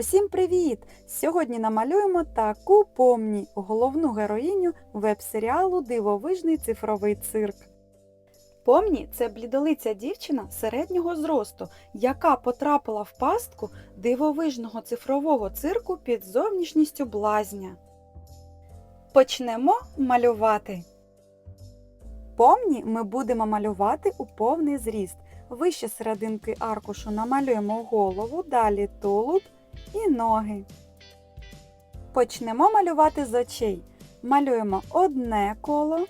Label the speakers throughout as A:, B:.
A: Усім привіт! Сьогодні намалюємо таку помні головну героїню веб-серіалу Дивовижний цифровий цирк. Помні це блідолиця дівчина середнього зросту, яка потрапила в пастку дивовижного цифрового цирку під зовнішністю блазня. Почнемо малювати. Помні ми будемо малювати у повний зріст. Вище серединки аркушу намалюємо голову, далі тулуб і ноги. Почнемо малювати з очей. Малюємо одне коло.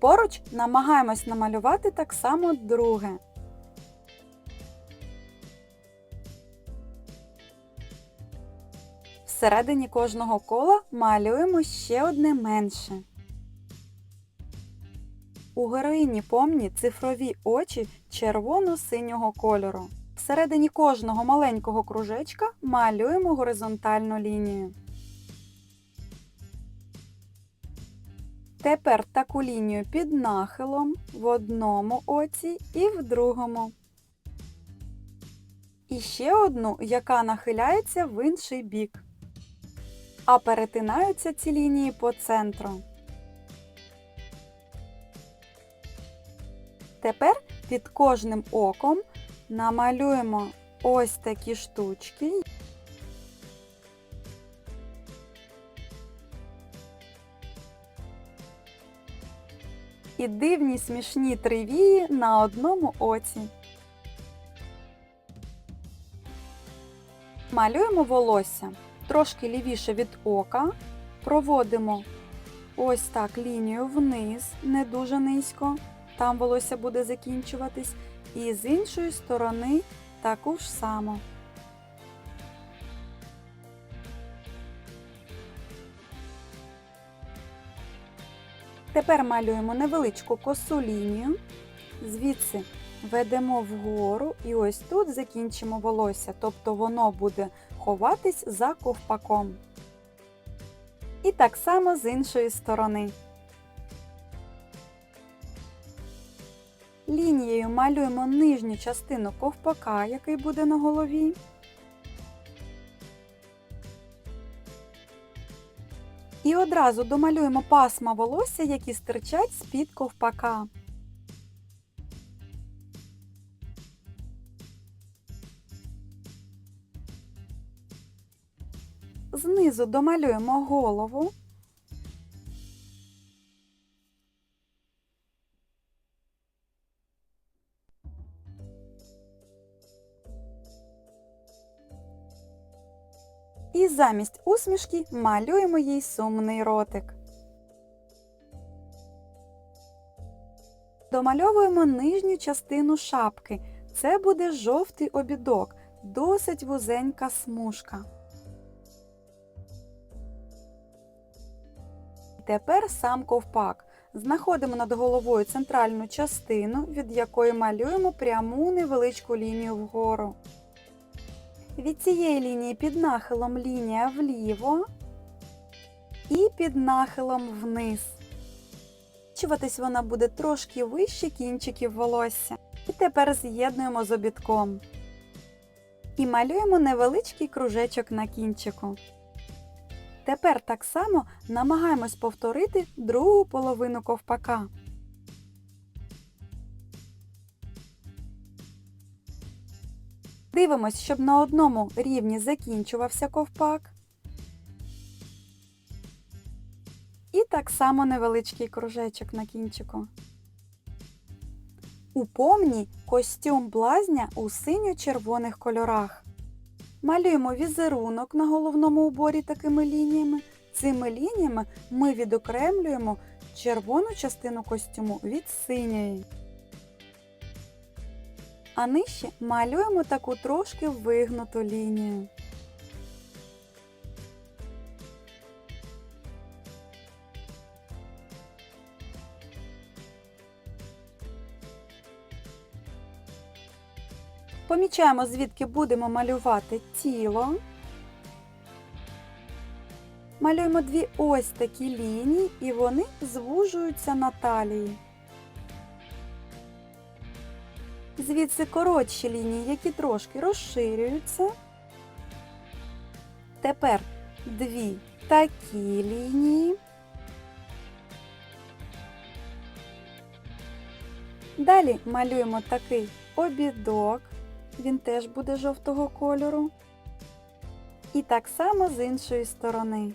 A: Поруч намагаємось намалювати так само друге. Всередині кожного кола малюємо ще одне менше. У героїні помні цифрові очі червоно-синього кольору. Всередині кожного маленького кружечка малюємо горизонтальну лінію. Тепер таку лінію під нахилом в одному оці і в другому. І ще одну, яка нахиляється в інший бік. А перетинаються ці лінії по центру. Тепер під кожним оком намалюємо ось такі штучки. І дивні смішні тривії на одному оці. Малюємо волосся трошки лівіше від ока, проводимо ось так лінію вниз, не дуже низько там волосся буде закінчуватись, і з іншої сторони таку ж само. Тепер малюємо невеличку косу лінію, звідси ведемо вгору і ось тут закінчимо волосся, тобто воно буде ховатись за ковпаком. І так само з іншої сторони. Лінією малюємо нижню частину ковпака, який буде на голові. І одразу домалюємо пасма волосся, які стирчать з-під ковпака. Знизу домалюємо голову. Замість усмішки малюємо їй сумний ротик. Домальовуємо нижню частину шапки. Це буде жовтий обідок, досить вузенька смужка. Тепер сам ковпак. Знаходимо над головою центральну частину, від якої малюємо пряму невеличку лінію вгору. Від цієї лінії під нахилом лінія вліво і під нахилом вниз. Чуватись вона буде трошки вище кінчиків волосся. І тепер з'єднуємо з обідком. І малюємо невеличкий кружечок на кінчику. Тепер так само намагаємось повторити другу половину ковпака. Дивимось, щоб на одному рівні закінчувався ковпак. І так само невеличкий кружечок на кінчику. У помні костюм блазня у синьо-червоних кольорах. Малюємо візерунок на головному уборі такими лініями. Цими лініями ми відокремлюємо червону частину костюму від синьої. А нижче малюємо таку трошки вигнуту лінію. Помічаємо, звідки будемо малювати тіло. Малюємо дві ось такі лінії і вони звужуються на талії. Звідси коротші лінії, які трошки розширюються. Тепер дві такі лінії. Далі малюємо такий обідок, він теж буде жовтого кольору. І так само з іншої сторони.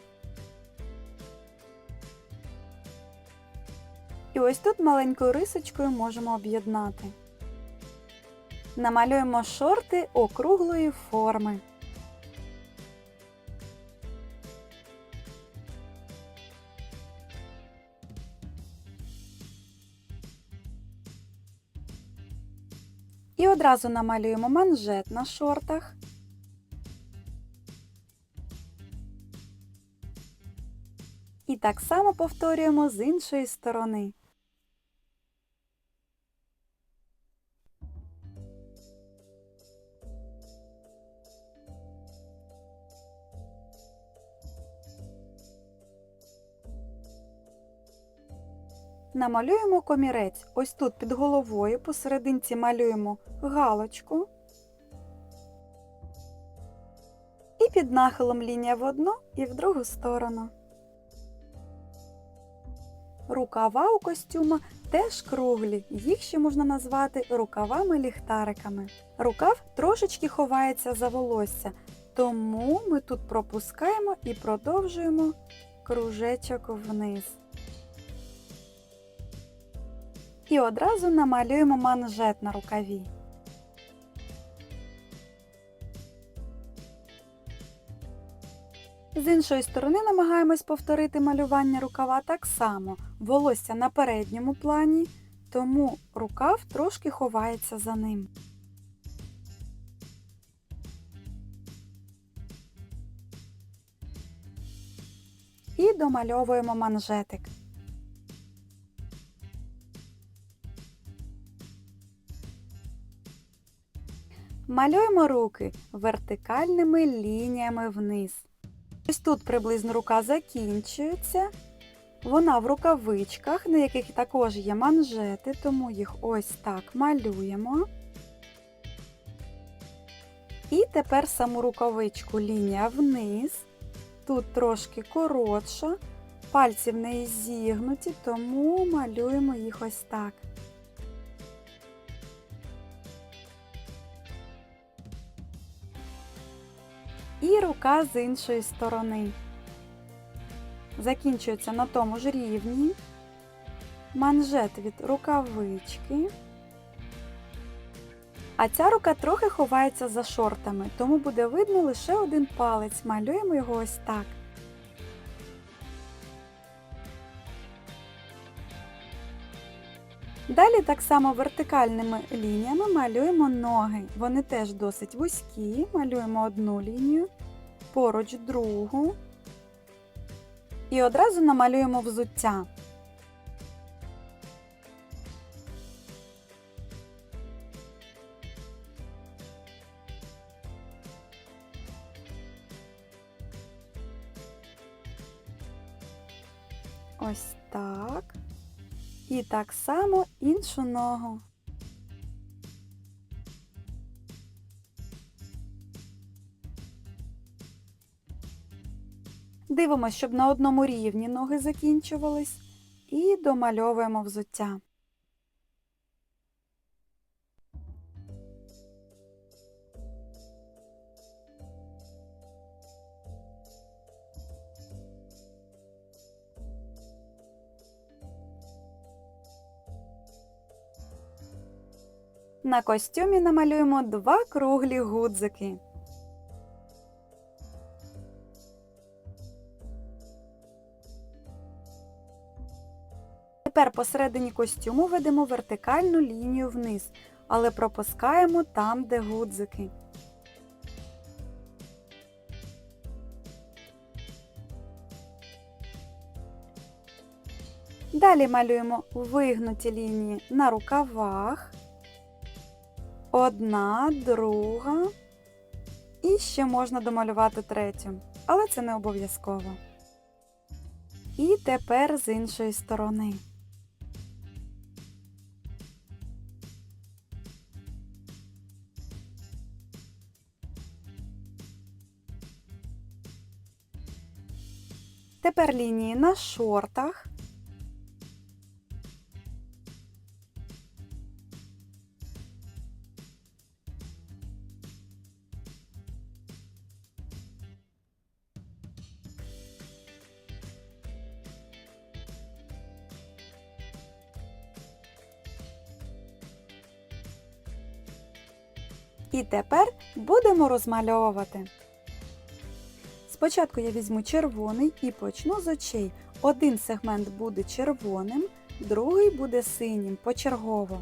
A: І ось тут маленькою рисочкою можемо об'єднати. Намалюємо шорти округлої форми. І одразу намалюємо манжет на шортах. І так само повторюємо з іншої сторони. Намалюємо комірець. Ось тут під головою посерединці малюємо галочку. І під нахилом лінія в одну і в другу сторону. Рукава у костюма теж круглі, їх ще можна назвати рукавами-ліхтариками. Рукав трошечки ховається за волосся, тому ми тут пропускаємо і продовжуємо кружечок вниз. І одразу намалюємо манжет на рукаві. З іншої сторони намагаємось повторити малювання рукава так само. Волосся на передньому плані, тому рукав трошки ховається за ним. І домальовуємо манжетик. Малюємо руки вертикальними лініями вниз. Ось тут приблизно рука закінчується. Вона в рукавичках, на яких також є манжети, тому їх ось так малюємо. І тепер саму рукавичку лінія вниз. Тут трошки коротша, пальці в неї зігнуті, тому малюємо їх ось так. І рука з іншої сторони. Закінчується на тому ж рівні. Манжет від рукавички. А ця рука трохи ховається за шортами, тому буде видно лише один палець. Малюємо його ось так. Далі так само вертикальними лініями малюємо ноги. Вони теж досить вузькі. Малюємо одну лінію, поруч другу. І одразу намалюємо взуття. Ось так. І так само іншу ногу. Дивимося, щоб на одному рівні ноги закінчувались, і домальовуємо взуття. На костюмі намалюємо два круглі гудзики. Тепер посередині костюму ведемо вертикальну лінію вниз, але пропускаємо там, де гудзики. Далі малюємо вигнуті лінії на рукавах одна, друга. І ще можна домалювати третю, але це не обов'язково. І тепер з іншої сторони. Тепер лінії на шортах. І тепер будемо розмальовувати. Спочатку я візьму червоний і почну з очей. Один сегмент буде червоним, другий буде синім почергово.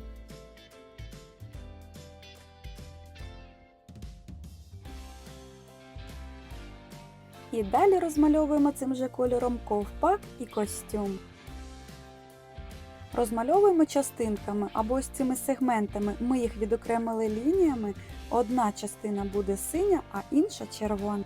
A: І далі розмальовуємо цим же кольором ковпак і костюм. Розмальовуємо частинками або ось цими сегментами. Ми їх відокремили лініями. Одна частина буде синя, а інша червона.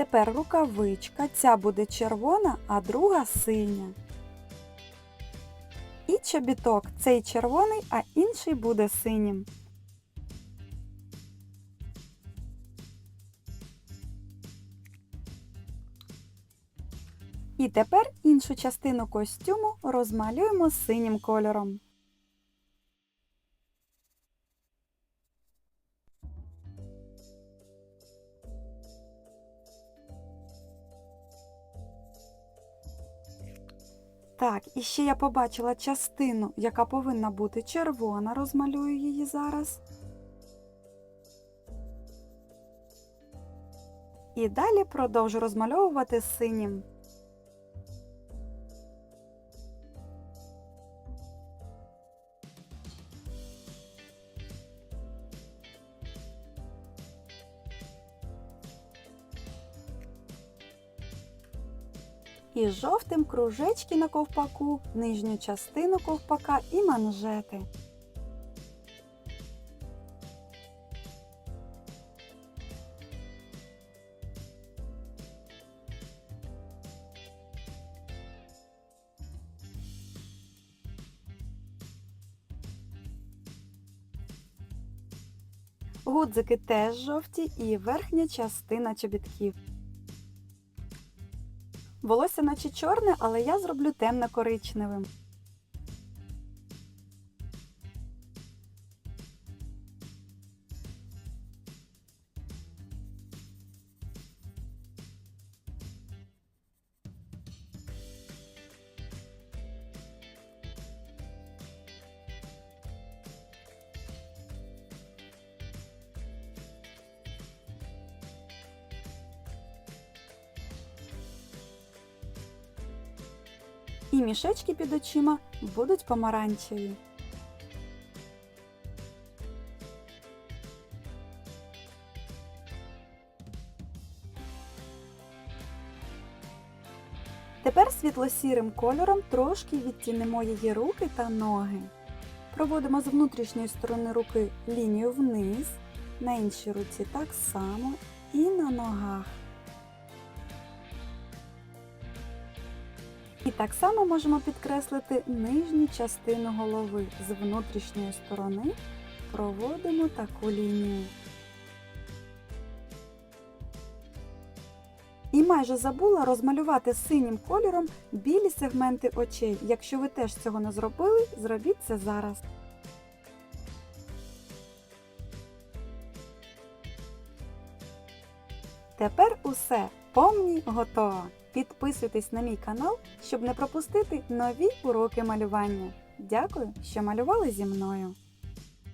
A: Тепер рукавичка, ця буде червона, а друга синя. І чобіток, цей червоний, а інший буде синім. І тепер іншу частину костюму розмалюємо синім кольором. Так, і ще я побачила частину, яка повинна бути червона, розмалюю її зараз. І далі продовжу розмальовувати синім. І жовтим кружечки на ковпаку, нижню частину ковпака і манжети. Гудзики теж жовті і верхня частина чобітків. Волосся наче чорне, але я зроблю темно-коричневим. І мішечки під очима будуть помаранчеві. Тепер світло-сірим кольором трошки відтінемо її руки та ноги. Проводимо з внутрішньої сторони руки лінію вниз, на іншій руці так само і на ногах. І так само можемо підкреслити нижню частину голови. З внутрішньої сторони проводимо таку лінію. І майже забула розмалювати синім кольором білі сегменти очей. Якщо ви теж цього не зробили, зробіть це зараз. Тепер усе, помні, готово. Підписуйтесь на мій канал, щоб не пропустити нові уроки малювання. Дякую, що малювали зі мною.